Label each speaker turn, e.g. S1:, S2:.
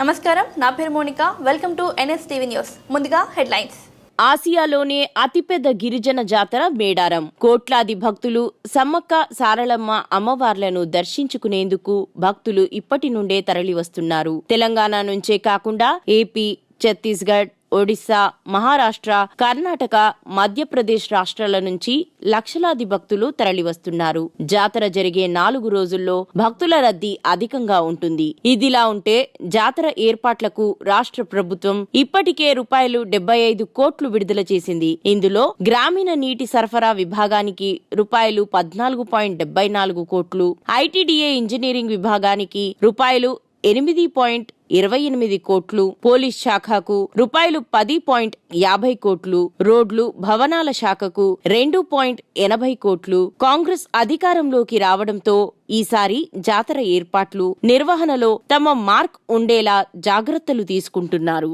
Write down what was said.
S1: నమస్కారం నా పేరు Monika. Welcome to NS TV news. ముందుగా హెడ్లైన్స్.
S2: ఆసియాలోనే అతిపెద్ద గిరిజన జాతర మేడారం. కోట్లాది భక్తులు సమ్మక్క సారళమ్మ అమ్మవార్లను దర్శించుకునేందుకు భక్తులు ఇప్పటి నుండే తరలివస్తున్నారు. తెలంగాణ నుంచే కాకుండా ఏపీ ఛత్తీస్గఢ్ ఒడిశా మహారాష్ట్ర కర్ణాటక మధ్యప్రదేశ్ రాష్ట్రాల నుంచి లక్షలాది భక్తులు తరలివస్తున్నారు. జాతర జరిగే నాలుగు రోజుల్లో భక్తుల రద్దీ అధికంగా ఉంటుంది. ఇదిలా ఉంటే జాతర ఏర్పాట్లకు రాష్ట్ర ప్రభుత్వం ఇప్పటికే రూపాయలు డెబ్బై ఐదు కోట్లు విడుదల చేసింది. ఇందులో గ్రామీణ నీటి సరఫరా విభాగానికి రూపాయలు పద్నాలుగు పాయింట్ డెబ్బై నాలుగు కోట్లు ఐటీడీఏ ఇంజనీరింగ్ విభాగానికి రూపాయలు ఎనిమిది పాయింట్ ఇరవై ఎనిమిది కోట్లు పోలీస్ శాఖకు రూపాయలు పది పాయింట్ యాభై కోట్లు రోడ్లు భవనాల శాఖకు రెండు పాయింట్ ఎనభై కోట్లు. కాంగ్రెస్ అధికారంలోకి రావడంతో ఈసారి జాతర ఏర్పాట్లు నిర్వహణలో తమ మార్క్ ఉండేలా జాగ్రత్తలు తీసుకుంటున్నారు.